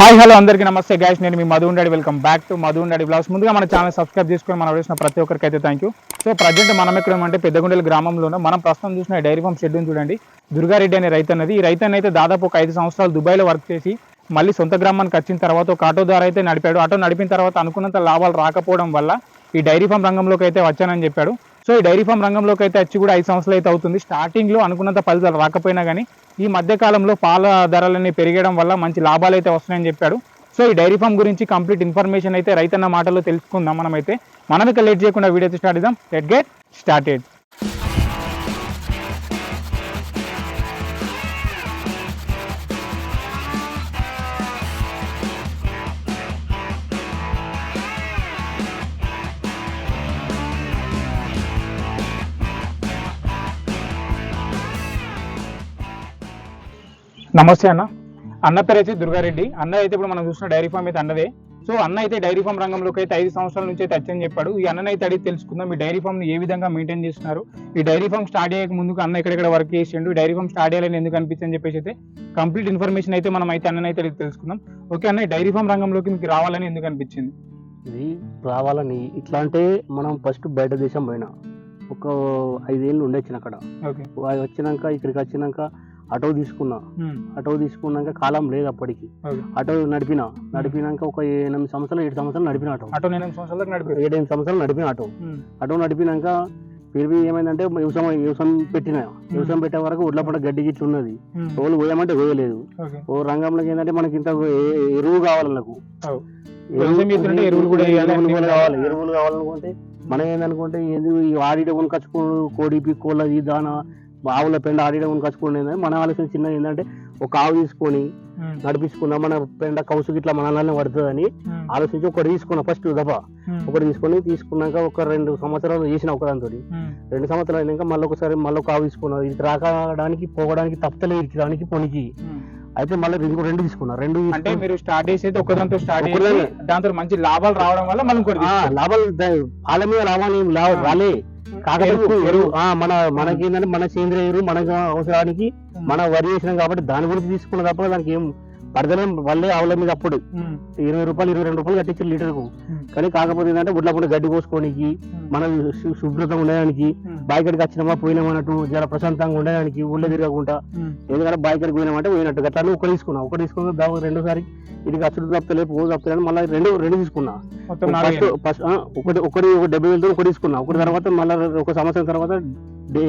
Hi hello అందరికీ నమస్తే guys నేను మీ Madhu Undadi. Welcome back to Madhu Undadi blogs ముందుగా మన ఛానల్ సబ్స్క్రైబ్ చేసుకుని మనం వేసిన ప్రతి ఒక్కరికి అయితే థ్యాంక్ యూ సో ప్రజెంట్ మనం ఎక్కడ ఏమంటే పెద్దగుండెల గ్రామంలోనే మనం ప్రస్తుతం చూసిన డైరీ ఫామ్ షెడ్యూల్ చూడండి. దుర్గారెడ్డి అనే రైతు అన్నది. ఈ రైతు అయితే దాదాపు ఒక ఐదు సంవత్సరాలు దుబాయ్లో వర్క్ చేసి మళ్ళీ సొంత గ్రామానికి వచ్చిన తర్వాత ఒక ఆటో ద్వారా అయితే నడిపాడు. ఆటో నడిపిన తర్వాత అనుకున్నంత లాభాలు రాకపోవడం వల్ల ఈ డైరీ ఫామ్ రంగంలోకి అయితే వచ్చానని చెప్పాడు. సో ఈ డైరీ ఫామ్ రంగంలోకి అయితే వచ్చి కూడా ఐదు సంవత్సరాలు అయితే అవుతుంది. స్టార్టింగ్లో అనుకున్నంత ఫలితాలు రాకపోయినా కానీ ఈ మధ్య కాలంలో పాల ధరలన్నీ పెరిగడం వల్ల మంచి లాభాలు అయితే వస్తున్నాయని చెప్పాడు. సో ఈ డైరీ ఫామ్ గురించి కంప్లీట్ ఇన్ఫర్మేషన్ అయితే రైతన్న మాటల్లో తెలుసుకుందాం మనమైతే. మనం లేట్ చేయకుండా వీడియో స్టార్ట్ ఇద్దాం లెట్ గెట్ స్టార్టెడ్. నమస్తే అన్న. అన్న పేరు అయితే దుర్గారెడ్డి. అన్న అయితే ఇప్పుడు మనం చూసిన డైరీ ఫామ్ అయితే అన్నదే. సో అన్న అయితే డైరీ ఫామ్ రంగంలోకి అయితే ఐదు సంవత్సరాల నుంచి అయితే వచ్చని చెప్పాడు. ఈ అన్న అయితే అడిగి తెలుసుకుందాం. ఈ డైరీ ఫామ్ ఏ విధంగా మెయింటైన్ చేస్తున్నారు? ఈ డైరీ ఫామ్ స్టార్ట్ అయ్యే ముందుకు అన్న ఎక్కడెక్కడ వర్క్ చేసిండు? ఈ డైరీ ఫామ్ స్టార్ట్ చేయాలని ఎందుకు అనిపించింది అని చెప్పేసి అయితే కంప్లీట్ ఇన్ఫర్మేషన్ అయితే మనం అయితే అన్న అయితే అడిగి తెలుసుకుందాం. ఓకే అన్న ఈ డైరీ ఫామ్ రంగంలోకి మీకు రావాలని ఎందుకు అనిపించింది? ఇది రావాలని ఇట్లా అంటే మనం ఫస్ట్ బయట దేశం పోయినా. ఒక ఐదేళ్ళు ఉండొచ్చిన అక్కడ. ఓకే. అది వచ్చినాక ఇక్కడికి వచ్చినాక ఆటో తీసుకున్నా. ఆటో తీసుకున్నాక కాలం లేదు అప్పటికి. ఆటో నడిపిన. నడిపినాక ఒక ఎనిమిది సంవత్సరాలు ఏడు సంవత్సరాలు నడిపిన ఆటో. సంవత్సరాలకు నడిపారు. ఏడు ఎనిమిది సంవత్సరాలు నడిపిన ఆటో. ఆటో నడిపినాక పిరివి ఏమైందంటే వ్యవసాయం వ్యవసాయం పెట్టిన. వ్యవసాయం పెట్టే వరకు ఉడ్ల పడ గడ్డి గిట్లు ఉన్నది. రోజులు పోయామంటే పోయలేదు ఓ రంగంలోకి ఏంటంటే మనకి ఇంత ఎరువు కావాలి నాకు. ఎరువులు కూడా కావాలి. ఎరువులు కావాలనుకుంటే మనం ఏందనుకుంటే ఏంది ఈ ఆడిడ కొనుకొచ్చుకో కోడిపి కోళ్ళది దాన ఆవుల పెండ ఆడిడ కొనుకొచ్చుకోండి మన ఆలోచన చిన్నది ఏంటంటే ఒక ఆవు తీసుకొని నడిపించుకుందాం మన పెండ కౌసు ఇట్లా మనల్ని పడుతుందని ఆలోచించి ఒకటి తీసుకున్నా ఫస్ట్ దఫ. ఒకటి తీసుకొని తీసుకున్నాక ఒక రెండు సంవత్సరాలు చేసిన ఒకదాంతో రెండు సంవత్సరాలు అయినాక మళ్ళీ ఒకసారి మళ్ళీ ఒక ఆవు తీసుకున్నా. ఇది రాకడానికి పోవడానికి తప్పలేదు ఇచ్చడానికి పొనికి. అయితే మళ్ళీ రెండు రెండు తీసుకున్నా. రెండు అంటే మీరు స్టార్ట్ చేసేది ఒకదాంతో స్టార్ట్. దాంతో మంచి లాభాలు రావడం వల్ల మనం. లాభాలు పాల మీద లాభాలు. రాలే. కాకపోతే ఎరువు. ఆ, మన మనకి ఏంటంటే మన సేంద్రియ ఎరువు మన అవసరానికి మన వరి వేసినాం కాబట్టి దాని గురించి తీసుకున్న తప్ప దానికి ఏం పడదలేం వల్లే ఆవుల మీద అప్పుడు ఇరవై రూపాయలు ఇరవై రెండు రూపాయలు కట్టించారు లీటర్కు. కానీ కాకపోతే ఏంటంటే ఉడ్ల పూట గడ్డి కోసుకోనికి ఉమ్, మన శుభ్రత ఉండడానికి బాయికడికి వచ్చినామా పోయినామా అన్నట్టు జర ప్రశాంతంగా ఉండడానికి ఊళ్ళో తిరగకుండా. ఎందుకంటే బాయికడికి పోయినామంటే పోయినట్టు. గట్లా ఒక తీసుకున్నా ఒక తీసుకున్నా దాని రెండోసారి ఇది అచ్చుడు తప్పలే పోదు తప్పలేదు మళ్ళీ రెండు రెండు తీసుకున్నా. ఫస్ట్ ఫస్ట్ ఒకటి ఒకటి ఒక డెబ్బై వేలతో ఒకటి తీసుకున్నా. ఒకటి తర్వాత మళ్ళీ ఒక సంవత్సరం తర్వాత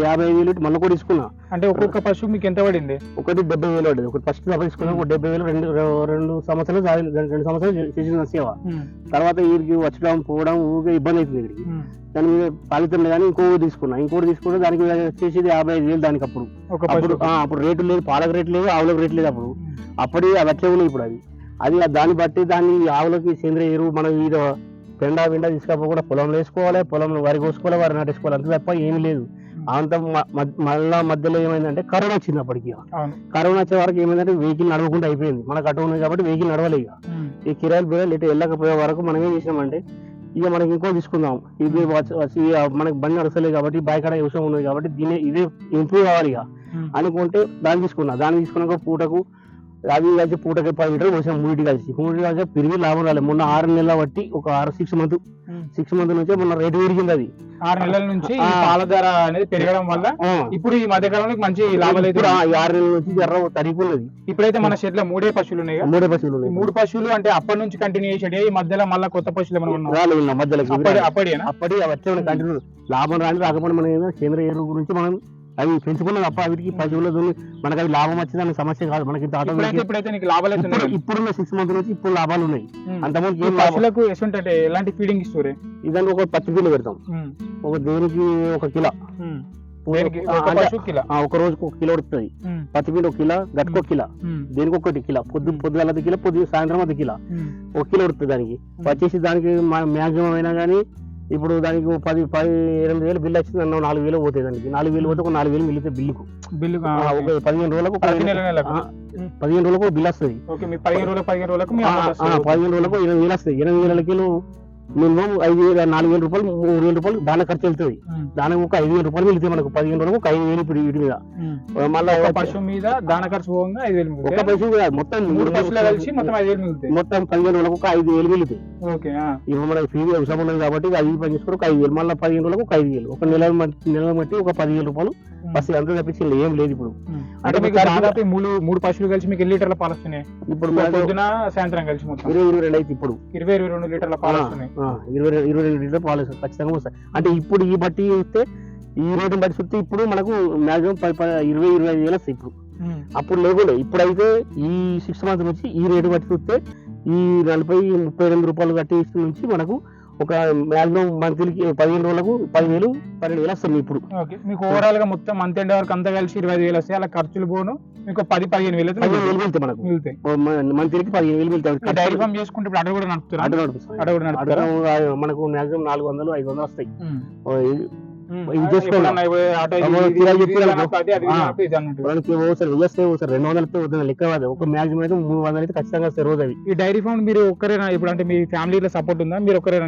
యాభై వేలు మళ్ళీ ఒకటి తీసుకున్నా. అంటే ఒక్కొక్క పశువు మీకు ఎంత పడింది? ఒకటి డెబ్బై వేలు పడ్డది ఒకటి ఫస్ట్ దఫా తీసుకున్నా ఒక డెబ్బై వేలు రెండు రెండు సంవత్సరాలు రెండు సంవత్సరాలు చేసిన సేవ. తర్వాత వీరికి వచ్చడం పోవడం ఊరికే ఇబ్బంది అవుతుంది ఉమ్, దాని మీద ఫలితం లేదని ఇంకోటి తీసుకున్నా. ఇంకోటి తీసుకుంటే దానికి వచ్చేసి యాభై ఐదు వేలు దానికి అప్పుడు. అప్పుడు అప్పుడు రేటు లేదు పాలకు రేటు లేదు ఆవులకు రేటు లేదు అప్పుడు. ఉమ్, అప్పటి అవి అట్లే ఉన్నాయి ఇప్పుడు అది ఆ దాన్ని బట్టి దాన్ని ఆవులకి సేంద్రియ ఎరువు మనం ఇది పెండ విండ తీసుకపోకుండా పొలంలో వేసుకోవాలి పొలంలో వరి కోసుకోవాలి వరి నాటేసుకోవాలి అంత తప్ప ఏమీ లేదు. అంత మళ్ళా మధ్యలో ఏమైందంటే కరోనా వచ్చింది అప్పటికి అవును. కరోనా వచ్చే వరకు ఏమైందంటే వెహికల్ నడవకుండా అయిపోయింది. మనకు అటు ఉంది కాబట్టి వెహికల్ నడవలే ఇక. ఈ కిరాయిలు బిరాయిలు ఇటు వెళ్ళకపోయే వరకు మనం ఏం చేసినామంటే ఇక మనకి ఇంకో తీసుకుందాం. ఇది మనకి బండి నడసలేదు కాబట్టి బైక్ అనే విషయం ఉన్నది కాబట్టి దీని ఇదే ఇంప్రూవ్ కావాలి ఇక. అనుకుంటే దాన్ని తీసుకున్నా. దాన్ని తీసుకున్నాక పూటకు అవి కలిసి పూటకి పది లీటర్లు పోసాం మూడింటి కలిసి మూడింటి కలిసి పెరిగి లాభం రాలేదు మొన్న ఆరు నెలల బట్టి ఒక ఆరు సిక్స్ మంత్. సిక్స్ మంత్ నుంచే మొన్న రేటు పెరిగింది అది. ఆరు నెలల నుంచి. పాల ధర అనేది పెరగడం వల్ల. ఇప్పుడు ఈ మధ్య కాలంలో మంచి లాభాలు అయితే ఆరు నెలల నుంచి ఎర్ర తరిగిపోయినది. ఇప్పుడైతే మన షెడ్లో మూడే పశువులు ఉన్నాయి. మూడే పశువులు ఉన్నాయి. మూడు పశువులు అంటే అప్పటి నుంచి కంటిన్యూ చేసేది ఈ మధ్యలో మళ్ళీ కొత్త పశువులు ఏమైనా ఇవి అప్పటి అప్పటి వచ్చే కంటిన్యూ లాభం రాని రాకపోతే మనం కేంద్ర ఎరువు గురించి మనం అవి పెంచుకున్నది తప్ప వీటికి పశువులతో మనకి అవి లాభం వచ్చిందని సమస్య కాదు. మనకి. ఇప్పుడున్న సిక్స్ మంత్ నుంచి ఇప్పుడు లాభాలు ఉన్నాయి. అంతమంది పశువులకు ఎసుంటే ఎలాంటి ఫీడింగ్ ఇస్తారు ఇదానికి ఒక పచ్చి కిలో పెడతాం. ఒక దేనికి ఒక కిలో. ఒక రోజుకి ఒక కిలో ఉడుతుంది ఉమ్, పచ్చి పిండి ఒక కిలో గట్టుకు ఒక కిలో. దేనికి ఒకటి కిలో? పొద్దు. పొద్దుగాల అది కిలో పొద్దు సాయంత్రం అది కిలో. ఒక కిలో ఉడుతుంది దానికి. వచ్చేసి దానికి మ్యాక్సిమం అయినా కానీ ఇప్పుడు దానికి పది పది ఎనిమిది వేలు బిల్లు వచ్చింది అన్న నాలుగు వేలు పోతాయి దానికి. నాలుగు వేలు పోతే ఒక నాలుగు వేలు మిగిలితే బిల్లుకు. బిల్లు ఒక పదిహేను రోజులకు పదిహేను రోజులకు బిల్ వస్తుంది. పదిహేను రోజులు పదిహేను రోజులకు వస్తుంది. పదిహేను రోజులకు ఎనిమిది వేలు వస్తాయి ఎనిమిది వేలకి మినిమం ఐదు వేల నాలుగు వేల రూపాయలు మూడు వేల రూపాయలు దాని ఖర్చు వెళ్తుంది. దానికి ఒక ఐదు వేల రూపాయలు మిగిలితే మనకు పదిహేను రోజులకు ఒక ఐదు వేలు ఇప్పుడు వీటి మీద. మళ్ళీ ఒక పశువు మీద దాన ఖర్చు పోగా ఐదు వేలు ఒక పైసలు కాదు, మొత్తం మూడు పశువులు కలిసి మొత్తం ఐదు వేలు మిగులుతాయి. మొత్తం పదిహేను రోజులకు ఒక ఐదు వేలు మిగులుతాయి. ఓకే. ఇప్పుడు మనకి ఫ్రీ వ్యవసాయం ఉన్నది కాబట్టి ఐదు పని చేసుకోవడం ఒక ఐదు వేలు. మళ్ళీ పదిహేను రోజులకు ఒక ఐదు వేలు. ఒక నెల నెల బట్టి ఒక పదివేలు రూపాయలు ఫస్ట్ అంతా తప్పించి ఏం లేదు ఇప్పుడు. అంటే మీకు దాదాపు మూడు మూడు పశువులు కలిసి మీకు ఎన్ని లీటర్ల పాలు వస్తున్నాయి? ఇప్పుడు పొద్దున సాయంత్రం కలిసి మొత్తం. ఇరవై ఇరవై రెండు అయితే ఇప్పుడు. ఇరవై ఇరవై రెండు లీటర్ల పాలు వస్తున్నాయి. ఇరవై రెండు- ఇరవై రెండు లీటర్ పాలు. ఖచ్చితంగా వస్తాయి అంటే ఇప్పుడు ఈ బట్టి చూస్తే ఈ రేటుని బట్టి చూస్తే ఇప్పుడు మనకు మాక్సిమం పది ఇరవై ఇరవై ఐదు వేలు వస్తాయి ఇప్పుడు. అప్పుడు లేకుండా ఇప్పుడైతే ఈ సిక్స్ మంత్ నుంచి ఈ రేటు బట్టి చూస్తే ఈ నలభై ముప్పై ఎనిమిది రూపాయలు కట్టి నుంచి మనకు ఒక మాక్సిమం మంత్లీకి పదిహేను రోజులకు పదివేలు పన్నెండు వేలు వస్తుంది ఇప్పుడు. మీకు ఓవరాల్గా మొత్తం మంత్ ఎండ్ వరకు అంతా కలిసి ఇరవై ఐదు వేలు వస్తాయి. అలా ఖర్చులు పోను. మీకు పది పదిహేను వేలు పదిహేను. వేలు వెళ్తాయి మనకు. మంత్లీకి పదిహేను వేలు వెళ్తాయి. డైరీ ఫామ్ చేసుకుంటే ఇప్పుడు కూడా నడుపుతారా. అటు కూడా నడుపుతారా? మనకు మాక్సిమం నాలుగు వందలు ఐదు వందలు వస్తాయి. ఇది చేసుకోవాలి. రెండు వద్దు లెక్క ఒక మాక్సిమం అయితే మూడు వందలు అయితే ఖచ్చితంగా వస్తాయి రోజు అవి. ఈ డైరీ ఫామ్ మీరు ఒక్కరేనా? ఇప్పుడు అంటే మీ ఫ్యామిలీలో సపోర్ట్ ఉందా? మీరు ఒక్కరేనా?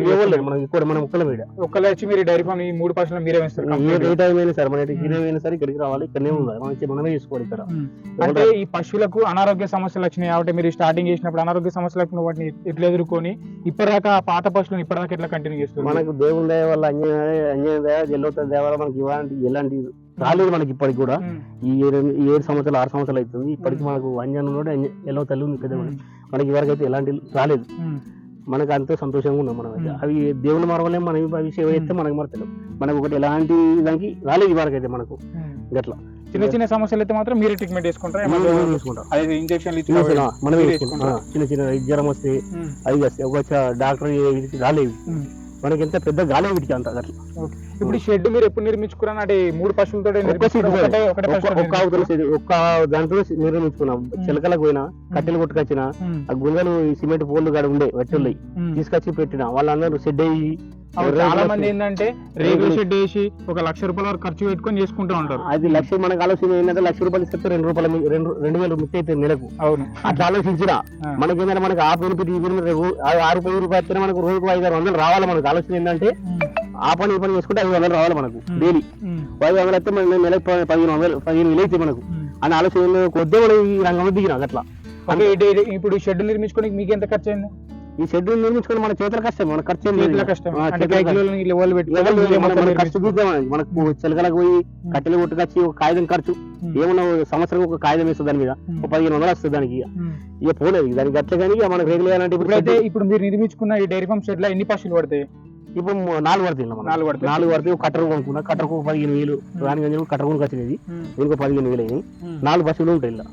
ఇక్కడ మనం ఒక్కల మీద వచ్చి మీరు డైరీ ఫామ్ ఈ మూడు పర్సెంట్ మీరే వేస్తారు ఏ complete గా. రేట్ అయినా సరే మన గిరి అయినా సరే ఇక్కడికి రావాలి ఇక్కడనే ఉండాలి. మనం చే- మనమే చేసుకోవాలి ఇక్కడ. ఉమ్. అంటే ఈ పశువులకు అనారోగ్య సమస్యలు వచ్చినాయి కాబట్టి మీరు స్టార్టింగ్ చేసినప్పుడు అనారోగ్య సమస్యలు వచ్చిన వాటిని ఎట్లా ఎదుర్కొని ఇప్పటిదాకా ఆ పాత పశువులను ఇప్పటిదాకా ఎట్లా కంటిన్యూ చేస్తున్నారు? మనకు దేవుని దయ వల్ల అన్యాయ అన్యాయ దయ దయ వల్ల మనకి ఇలాంటి ఎలాంటి రాలేదు మనకి ఇప్పటికి కూడా. ఈ ఏడు సంవత్సరాలు ఆరు సంవత్సరాలు అవుతుంది ఇప్పటికి మనకు అంజన్ ఉన్నాడు ఎల్లో తల్లి ఉంది పెద్ద. మనకి ఇవరకు అయితే ఎలాంటి రాలేదు. మనకు అంతే సంతోషంగా ఉన్నాం మనం అయితే. అవి దేవుని మరవలే మనం అవి సేవ చేస్తే మనకు మరతలేం మనకు ఒకటి ఎలాంటి దానికి రాలేదు ఇవరకు అయితే మనకు. గట్లా చిన్న చిన్న సమస్యలు అయితే మాత్రం మీరే ట్రీట్మెంట్ చేసుకుంటారా ఇంజక్షన్లు ఇచ్చి చిన్న చిన్న మనమే చిన్న చిన్న జ్వరం వస్తే. అవి వస్తాయి ఒక డాక్టర్ రాలేవి ఉమ్. మనకి ఎంత పెద్ద గాలే వీటికి అంత అట్లా ఓకే. ఇప్పుడు షెడ్ మీరు ఎప్పుడు నిర్మించుకున్నా అంటే మూడు పశువులతో ఒక్క ఒక్క అవతల దాంట్లో నిర్మించుకున్నాం. చిలకలకు పోయినా కట్టెలు కొట్టుకొచ్చిన. ఆ గుంజలు ఈ సిమెంట్ పోల్లు కాడ ఉండే ఉమ్. తీసుకొచ్చి పెట్టిన. వాళ్ళందరూ షెడ్ అయ్యి చాలా మంది ఏంటంటే రేగుల షెడ్ వేసి ఒక లక్ష రూపాయల వరకు ఖర్చు పెట్టుకొని చేసుకుంటూ ఉంటారు. అది లక్ష మనకు ఆలోచన ఏంటంటే లక్ష రూపాయలు ఇస్తే రెండు రూపాయలు రెండు రెండు వేలు మిస్ అయితే నెలకు. అవును. అట్లా ఆలోచించిన. మనకి ఏంటంటే మనకి ఆ ఈ ఆరు పది రూపాయలు మనకు రోజుకు ఐదు వందలు రావాలి. మనకు ఆలోచన ఏంటంటే. ఆ పని ఈ పని చేసుకుంటే ఐదు వందలు రావాలి మనకు. డైలీ. ఐదు వందలు అయితే మన నెలకు పదిహేను వందలు పదిహేను వేలు అయితే మనకు. అని ఆలోచన ఏందో కొద్దే మనం ఈ రంగంలో దిగిన అట్లా ఇప్పుడు ఈ షెడ్ నిర్మించుకోనికి మీకు ఎంత ఖర్చు అయింది ఈ షెడ్ నిర్మించుకొని మన చేతుల కష్టం మన ఖర్చు ఖర్చు మనకి. చిలకలకు పోయి కట్టెలు కొట్టుకొచ్చి ఒక కాగితం ఖర్చు. ఏమన్నా సంవత్సరం ఒక కాగితం వేస్తుంది దాని మీద. ఒక పదిహేను వందలు వస్తుంది దానికి ఇక. పోలేదు దానికి అట్లా కానీ మనకు రెగ్యులర్ అంటే ఇప్పుడు ఇప్పుడు మీరు నిర్మించుకున్న ఈ డైరీ ఫామ్ షెడ్లో ఎన్ని పశువులు పడతాయి ఇప్పుడు నాలుగు మనం. నాలుగు పడతాయి. నాలుగు పడితే ఒక కట్టరు కొనుక్కున్నా కట్టరకు ఒక పదిహేను వేలు కొంచెం కట్టరు కొనుక్కు వచ్చినది ఒక పదిహేను వేలు అయినాయి. నాలుగు బస్సులు ఉంటాయి ఇలా.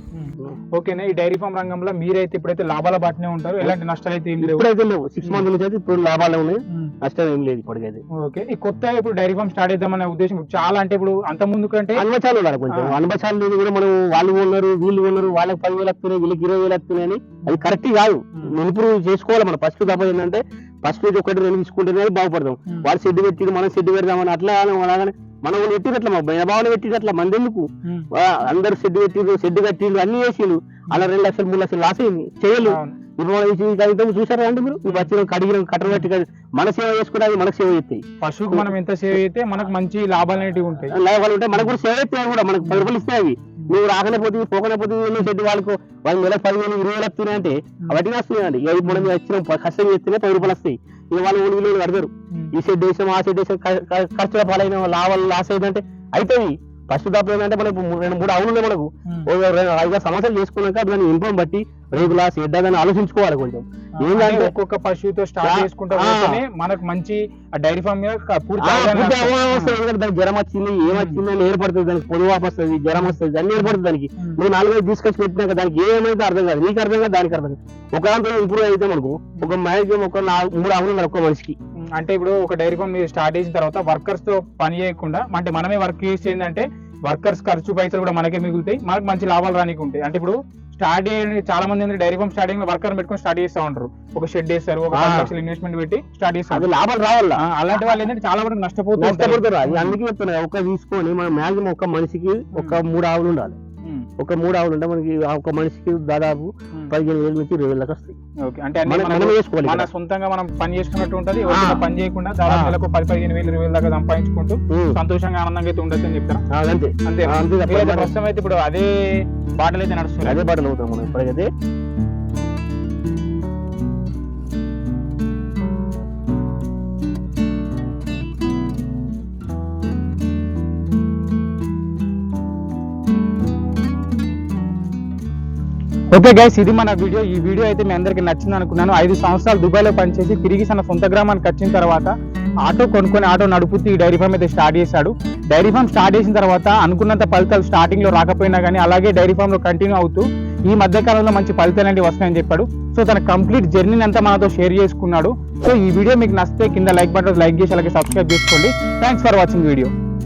ఓకేనా ఈ డైరీ ఫామ్ రంగంలో మీరైతే ఇప్పుడైతే లాభాల బాటనే ఉంటారు ఎలాంటి నష్టాలు అయితే ఏం లేవు? ఇప్పుడైతే లేవు. సిక్స్ మంత్ నుంచి అయితే ఇప్పుడు లాభాలే ఉన్నాయి. ఉమ్. నష్టం ఏం లేదు ఇప్పటికైతే. ఓకే ఈ కొత్త ఇప్పుడు డైరీ ఫామ్ స్టార్ట్ చేద్దామనే ఉద్దేశం చాలా అంటే ఇప్పుడు అంత ముందు కంటే అనుభవాలు ఉండాలి కొంచెం. అనుభవాలు లేదు కూడా మనం వాళ్ళు ఉన్నారు వీళ్ళు ఉన్నారు వాళ్ళకి పది వేలు వస్తున్నాయి వీళ్ళకి ఇరవై వేలు వస్తున్నాయి అని. అది కరెక్ట్ కాదు. ఇప్పుడు చేసుకోవాలి మనం. ఫస్ట్ తప్ప ఏంటంటే ఫస్ట్ నుంచి ఒకటి రెండు తీసుకుంటేనే బాగుపడతాం. వాడు షెడ్ పెట్టి మనం షెడ్ పెడదామని అట్లా అలాగనే మనం పెట్టినట్ల మా భయభావన పెట్టినట్ల మంది ఎందుకు ఉమ్. ఆ, అందరు షెడ్ పెట్టిండ్రు షెడ్ కట్టిండ్రు అన్ని చేసిండ్రు అలా రెండు లక్షలు మూడు లక్షలు లాస్ అయింది. చేయలు. ఇప్పుడు ఈ చూసారా అండి మీరు? ఇప్పుడు వచ్చిన కడిగిన కట్టలు కట్టి. మన సేవ చేసుకుంటే అది మనకు సేవ చేస్తాయి. పశువుకు మనం ఎంత సేవ్ అయితే మనకు మంచి లాభాలు అనేటివి ఉంటాయి. లాభాలు ఉంటాయి. మనకు కూడా సేవ చేస్తాయి కూడా మనకు పది రూపాయలు ఇస్తాయి అవి. నువ్వు రాకనే పోతే పోకనే పోతే ఎన్నో షెడ్ వాళ్ళకు వాళ్ళు నెల పదివేలు ఇరవై వేలు వస్తున్నాయి అంటే అవన్నీ వస్తున్నాయండి ఇక ఇప్పుడు మనం వచ్చిన కష్టం చేస్తేనే పది రూపాయలు వస్తాయి. ఇక వాళ్ళు ఊళ్ళు వీళ్ళు కడతారు. ఈ షెడ్ వేసాం ఆ షెడ్ వేసాం ఖ- ఖర్చుల పాలైన లాభాలు లాస్ అయిందంటే అవుతాయి ఫస్ట్ తప్ప ఏంటంటే మనకు రెండు మూడు అవును మనకు. ఐదు సంవత్సరాలు చేసుకున్నాక దాన్ని ఇన్ఫామ్ బట్టి రేగులా షెడ్ అని ఆలోచించుకోవాలి కొంచెం. ఏంటంటే ఒక్కొక్క పశువుతో స్టార్ట్ చేసుకుంటా మనకు మంచి డైరీ ఫామ్ మీద దానికి జ్వరం వచ్చింది ఏం వచ్చింది అని ఏర్పడుతుంది దానికి. పొదువాపు వస్తుంది జ్వరం వస్తుంది అన్ని ఏర్పడుతుంది దానికి. నువ్వు నాలుగైదు తీసుకొచ్చి పెట్టినాక దానికి ఏమైతే అర్థం కాదు. నీకు అర్థం కాదు దానికి అర్థం కాదు. ఒక దాంట్లో ఇంప్రూవ్ అయితే మనకు ఒక మ్యాక్సిమం ఒక నాలుగు మూడు అవును ఒక్క మనిషికి. అంటే ఇప్పుడు ఒక డైరీ ఫామ్ మీరు స్టార్ట్ చేసిన తర్వాత వర్కర్స్తో పని చేయకుండా అంటే మనమే వర్క్ చేసి ఏంటంటే వర్కర్స్ ఖర్చు పైసలు కూడా మనకే మిగులుతాయి మనకు మంచి లాభాలు రానికి ఉంటాయి అంటే ఇప్పుడు స్టార్ట్ చేయడానికి చాలా మంది ఏంటంటే డైరీ ఫామ్ స్టార్టింగ్లో వర్కర్ పెట్టుకొని స్టార్ట్ చేస్తా ఉంటారు. ఒక షెడ్ వేస్తారు ఒక పది. లక్షలు ఇన్వెస్ట్మెంట్ పెట్టి స్టార్ట్ చేస్తారు లాభాలు రావాలా? అలాంటి వాళ్ళు ఏంటంటే చాలా వరకు నష్టపోతూ ఉంటారు. నష్టపడతారు అది అందుకే చెప్తున్నా ఒక తీసుకొని మనం మ్యాక్సిమం ఒక మనిషికి ఒక మూడు ఆవులు ఉండాలి. ఒక మూడు ఆవులు ఉంటే మనకి ఒక మనిషికి దాదాపు. పదిహేను వేల నుంచి ఇరవై వేల దాకా వస్తాయి అంటే మనం చేసుకోవాలి మన. సొంతంగా మనం పని చేసుకున్నట్టు ఉంటది. పని చేయకుండా దాదాపు. నెలకు పది పదిహేను వేలు ఇరవై వేలు దాకా సంపాదించుకుంటూ. సంతోషంగా ఆనందంగా అయితే ఉండొచ్చు అని చెప్తారా అంతే అంతే ప్రస్తుతం అయితే ఇప్పుడు అదే బాటలు అయితే నడుస్తుంది అదే బాటలు అవుతాం మనం ఇప్పటికైతే ఓకే గైస్ ఇది మన వీడియో ఈ వీడియో అయితే మీ అందరికి నచ్చింది అనుకున్నాను. ఐదు సంవత్సరాలు దుబాయ్లో పనిచేసి తిరిగి తన సొంత గ్రామానికి వచ్చిన తర్వాత ఆటో కొనుక్కొని ఆటో నడుపుతూ ఈ డైరీ ఫామ్ అయితే స్టార్ట్ చేశాడు. డైరీ ఫామ్ స్టార్ట్ చేసిన తర్వాత అనుకున్నంత ఫలితాలు స్టార్టింగ్లో రాకపోయినా కానీ అలాగే డైరీ ఫామ్లో కంటిన్యూ అవుతూ ఈ మధ్య కాలంలో మంచి ఫలితాలు అనేవి వస్తాయని చెప్పాడు. సో తన కంప్లీట్ జర్నీని అంతా మనతో షేర్ చేసుకున్నాడు. సో ఈ వీడియో మీకు నచ్చితే కింద లైక్ బటన్ లైక్ చేసి అలాగే సబ్స్క్రైబ్ చేసుకోండి. Thanks for watching video